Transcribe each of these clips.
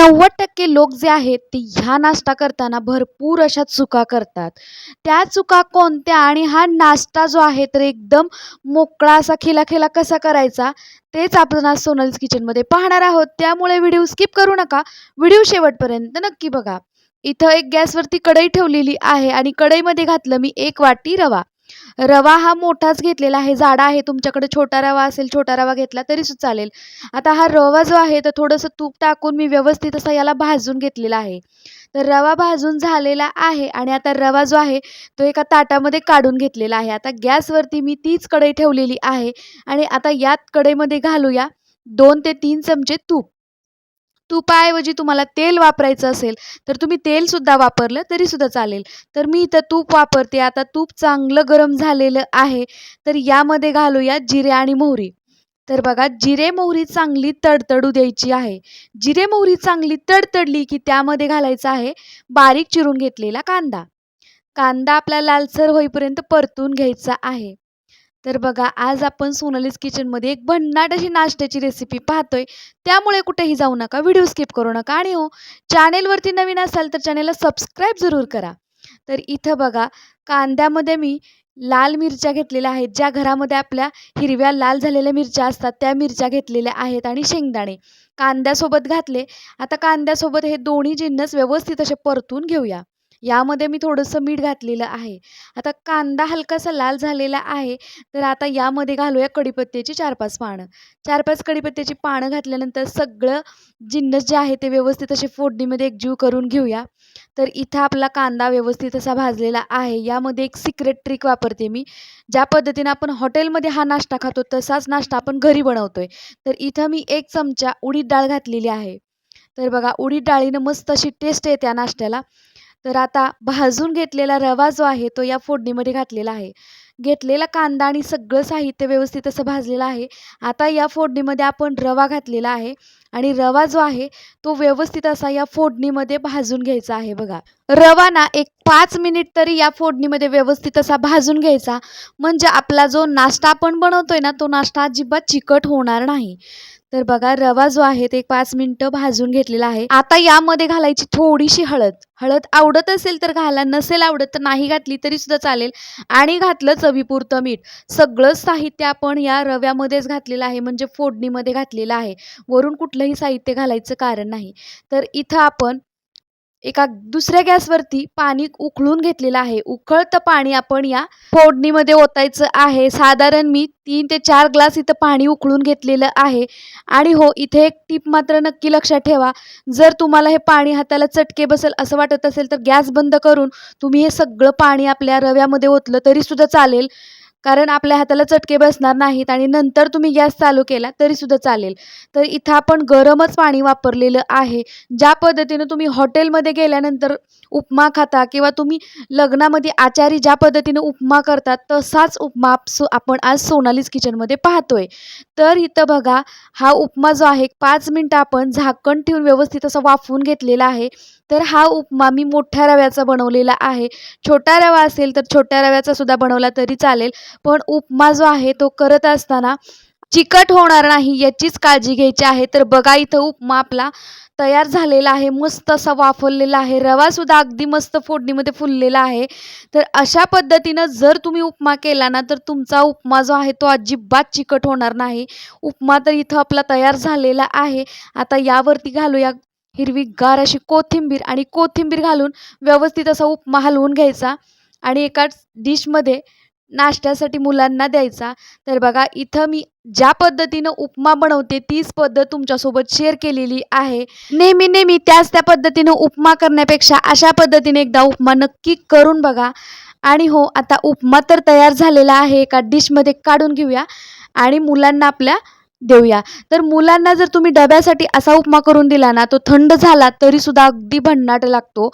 नव्वद टक्के लोक जे आहेत ते ह्या नाश्ता करताना भरपूर अशा चुका करतात. त्या चुका कोणत्या आणि हा नाश्ता जो आहे तर एकदम मोकळा असा खिलाखिला कसा करायचा तेच आपण आज सोनल्स किचनमध्ये पाहणार आहोत. त्यामुळे व्हिडिओ स्किप करू नका. व्हिडिओ शेवटपर्यंत नक्की बघा. इथं एक गॅसवरती कढई ठेवलेली आहे आणि कढईमध्ये घातलं मी एक वाटी रवा. रवा हा मोठाच घेतलेला आहे. जाडा आहे. तुमच्याकडे छोटा रवा असेल छोटा रवा घेतला तरी चालेल. आता हा रवा जो आहे तर थोडंसं तूप टाकून मी व्यवस्थित असा याला भाजून घेतलेला आहे. तर रवा भाजून झालेला आहे आणि आता रवा जो आहे तो एका ताटामध्ये काढून घेतलेला आहे. आता गॅसवरती मी तीच कढई ठेवलेली आहे आणि आता यात कढईमध्ये घालूया दोन ते तीन चमचे तूप. तुपाऐवजी तुम्हाला तेल वापरायचं असेल तर तुम्ही तेलसुद्धा वापरलं तरीसुद्धा चालेल. तर मी इथं तूप वापरते. आता तूप चांगलं गरम झालेलं आहे तर यामध्ये घालूया जिरे आणि मोहरी. तर बघा जिरे मोहरी चांगली तडतडू द्यायची आहे. जिरे मोहरी चांगली तडतडली की त्यामध्ये घालायचं आहे बारीक चिरून घेतलेला कांदा. कांदा आपला लालसर होईपर्यंत परतून घ्यायचा आहे. तर बघा आज आपण सोनालीस किचनमध्ये एक भन्नाट अशी नाश्त्याची रेसिपी पाहतोय. त्यामुळे कुठेही जाऊ नका व्हिडिओ स्किप करू नका. आणि हो चॅनेलवरती नवीन असाल तर चॅनेलला सबस्क्राईब जरूर करा. तर इथं बघा कांद्यामध्ये मी लाल मिरच्या घेतलेल्या आहेत. ज्या घरामध्ये आपल्या हिरव्या लाल झालेल्या मिरच्या असतात त्या मिरच्या घेतलेल्या आहेत आणि शेंगदाणे. कांद्यासोबत घातले. आता कांद्यासोबत हे दोन्ही जिन्नस व्यवस्थित असे परतून घेऊया. यामध्ये मी थोडंसं मीठ घातलेलं आहे. आता कांदा हलकासा लाल झालेला आहे तर आता यामध्ये घालूया कढीपत्त्याची चार पाच पानं. चार पाच कढीपत्त्याची पानं घातल्यानंतर सगळं जिन्नस जे आहे ते व्यवस्थित असे फोडणीमध्ये एकजीव करून घेऊया. तर इथं आपला कांदा व्यवस्थित असा भाजलेला आहे. यामध्ये एक सिक्रेट ट्रिक वापरते मी. ज्या पद्धतीनं आपण हॉटेलमध्ये हा नाश्ता खातो तसाच नाश्ता आपण घरी बनवतोय. तर इथं मी एक चमचा उडीद डाळ घातलेली आहे. तर बघा उडीद डाळीनं मस्त अशी टेस्ट येते या नाश्त्याला. तर आता भाजून घेतलेला रवा जो आहे तो या फोडणीमध्ये घातलेला आहे. घेतलेला कांदा आणि सगळं साहित्य व्यवस्थित असं भाजलेलं आहे. आता या फोडणीमध्ये आपण रवा घातलेला आहे आणि रवा जो आहे तो व्यवस्थित असा या फोडणीमध्ये भाजून घ्यायचा आहे बघा. रवा ना एक पाच मिनिट तरी या फोडणीमध्ये व्यवस्थित असा भाजून घ्यायचा. म्हणजे आपला जो नाश्ता आपण बनवतोय ना तो नाश्ता अजिबात चिकट होणार नाही. तर बघा रवा जो आहे ते पाच मिनिटं भाजून घेतलेला आहे. आता यामध्ये घालायची थोडीशी हळद. हळद आवडत असेल तर घाला नसेल आवडत तर नाही घातली तरी सुद्धा चालेल. आणि घातलं चवीपुरतं मीठ. सगळं साहित्य आपण या रव्यामध्येच घातलेलं आहे म्हणजे फोडणीमध्ये घातलेलं आहे. वरून कुठलंही साहित्य घालायचं कारण नाही. तर इथं आपण एका दुसऱ्या गॅसवरती पाणी उकळून घेतलेलं आहे. उकळतं पाणी आपण या फोडणीमध्ये ओतायचं आहे. साधारण मी तीन ते चार ग्लास इथं पाणी उकळून घेतलेलं आहे. आणि हो इथे एक टीप मात्र नक्की लक्षात ठेवा. जर तुम्हाला हे पाणी हाताला चटके बसेल असं वाटत असेल तर गॅस बंद करून तुम्ही हे सगळं पाणी आपल्या रव्यामध्ये ओतलं तरीसुद्धा चालेल. कारण आपल्या हाताला चटके बसणार नाहीत आणि नंतर तुम्ही गॅस चालू केला तरीसुद्धा चालेल. तर इथं आपण गरमच पाणी वापरलेलं आहे. ज्या पद्धतीनं तुम्ही हॉटेलमध्ये गेल्यानंतर उपमा खाता किंवा तुम्ही लग्नामध्ये आचारी ज्या पद्धतीनं उपमा करतात तसाच उपमा सो आपण आज सोनालीस किचनमध्ये पाहतोय. तर इथं बघा हा उपमा जो आहे पाच मिनटं आपण झाकण ठेवून व्यवस्थित असं वाफवून घेतलेला आहे. तर हा उपमा मी मोठ्या रव्याचा बनवलेला आहे. छोटा रवा असेल तर छोट्या रव्याचा सुद्धा बनवला तरी चालेल. पण उपमा जो आहे तो करत असताना चिकट होणार नाही याचीच काळजी घ्यायची आहे. तर बघा इथं उपमा आपला तयार झालेला आहे मस्त असा वाफवलेला आहे. रवासुद्धा अगदी मस्त फोडणीमध्ये फुललेला आहे. तर अशा पद्धतीनं जर तुम्ही उपमा केला ना तर तुमचा उपमा जो आहे तो अजिबात चिकट होणार नाही. उपमा तर इथं आपला तयार झालेला आहे. आता यावरती घालूया हिरवीगार अशी कोथिंबीर आणि कोथिंबीर घालून व्यवस्थित असा उपमा हलवून घ्यायचा आणि एका डिशमध्ये नाश्त्यासाठी मुलांना द्यायचा. तर बघा इथं मी ज्या पद्धतीनं उपमा बनवते तीच पद्धत तुमच्यासोबत शेअर केलेली आहे. नेहमी नेहमी त्याच त्या पद्धतीनं उपमा करण्यापेक्षा अशा पद्धतीने एकदा उपमा नक्की करून बघा. आणि हो आता उपमा तर तयार झालेला आहे एका डिशमध्ये काढून घेऊया आणि मुलांना आपल्या देऊया. तर मुलांना जर तुम्ही डब्यासाठी असा उपमा करून दिला ना तो थंड झाला तरीसुद्धा अगदी भन्नाट लागतो.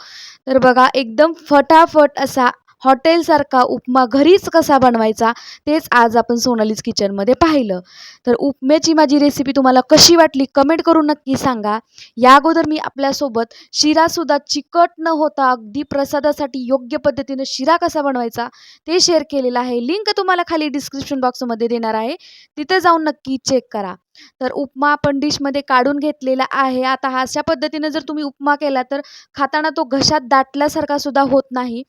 तर बघा एकदम फटाफट असा हॉटेलसारखा उपमा घरीच कसा बनवायचा तेच आज आपण सोनालीज किचनमध्ये पाहिलं. तर उपम्याची माझी रेसिपी तुम्हाला कशी वाटली कमेंट करून नक्की सांगा. या अगोदर मी आपल्यासोबत शिरासुद्धा चिकट न होता अगदी प्रसादासाठी योग्य पद्धतीनं शिरा कसा बनवायचा ते शेअर केलेलं आहे. लिंक तुम्हाला खाली डिस्क्रिप्शन बॉक्समध्ये देणार आहे. तिथं जाऊन नक्की चेक करा. तर उपमा आपण डिशमध्ये काढून घेतलेला आहे. आता अशा पद्धतीनं जर तुम्ही उपमा केला तर खाताना तो घशात दाटल्यासारखा सुद्धा होत नाही.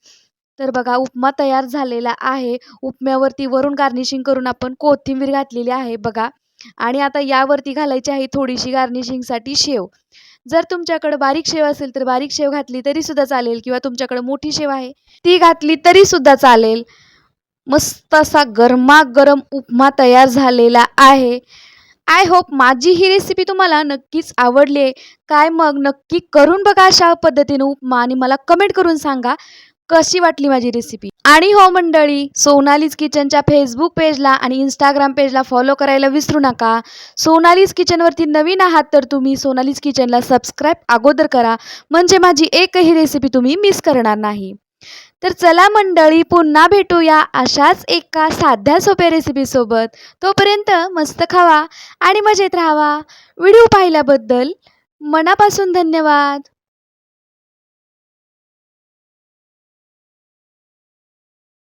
तर बघा उपमा तयार झालेला आहे. उपम्यावरती वरून गार्निशिंग करून आपण कोथिंबीर घातलेली आहे बघा. आणि आता यावरती घालायची आहे थोडीशी गार्निशिंगसाठी शेव. जर तुमच्याकडे बारीक शेव असेल तर बारीक शेव घातली तरी सुद्धा चालेल किंवा तुमच्याकडे मोठी शेव आहे ती घातली तरी सुद्धा चालेल. मस्त असा गरमागरम उपमा तयार झालेला आहे. आय होप माझी ही रेसिपी तुम्हाला नक्कीच आवडली आहे. काय मग नक्की करून बघा अशा पद्धतीनं उपमा आणि मला कमेंट करून सांगा. कशी वाटली माझी रेसिपी आणि हो मंडळी सोनालीज किचनच्या फेसबुक पेजला आणि इंस्टाग्राम पेजला फॉलो करायला विसरू नका. सोनालीज किचनवरती नवीन आहात तर तुम्ही सोनालीज किचनला सबस्क्राईब अगोदर करा. म्हणजे माझी एकही रेसिपी तुम्ही मिस करणार नाही. तर चला मंडळी पुन्हा भेटूया अशाच एका साध्या सोप्या रेसिपीसोबत तोपर्यंत मस्त खावा आणि मजेत राहावा. व्हिडिओ पाहिल्याबद्दल मनापासून धन्यवाद.